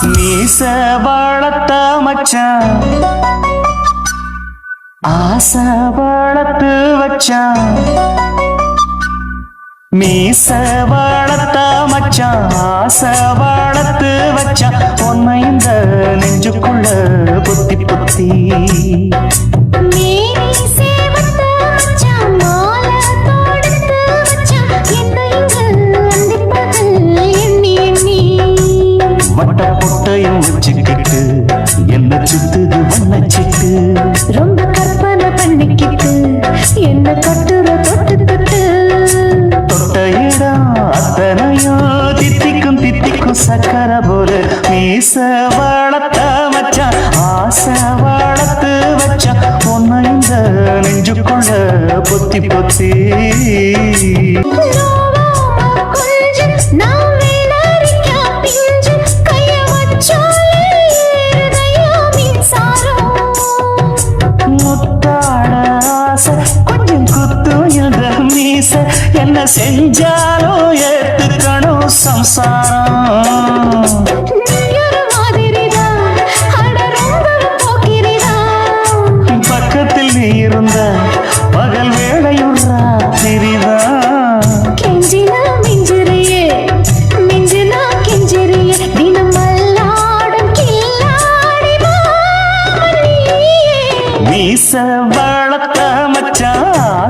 மீச வளர்த்த மச்சான். ஆசை வளர்த்து வச்சான். மீச வளர்த்த மச்சான் ஆசை வளர்த்து வச்சான். உன்னை இந்த நெஞ்சுக்குள்ள புத்தி புத்தி. பொட்டையும் வச்சுக்கிட்டு என்ன சுத்துது வண்ணச்சிட்டு ரொம்ப கற்பனை பண்ணிக்கிட்டு என்ன கட்டுற தொட்டு தொட்டு தொட்ட இடம் அத்தனையும் தித்திக்கும் தித்திக்கும் சக்கர போல. மீச வளர்த்த மச்சான் ஆசை வளர்த்து வச்சான். உன்னை இந்த நெஞ்சுக்குள்ள பொத்தி பொத்தி. கொஞ்சம் குத்தும் இந்த மீச என்ன செஞ்சாலும் ஏத்துக்கணும் சம்சாரம். பக்கத்தில் நீ இருந்த பகல் வேளையும் ராத்திரிதான். கெஞ்சினா மிஞ்சிறியே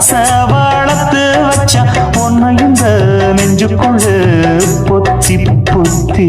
ஆசை வளர்த்து வச்சான் உன்னை இந்த நெஞ்சுக்குள்ள பொத்தி பொத்தி.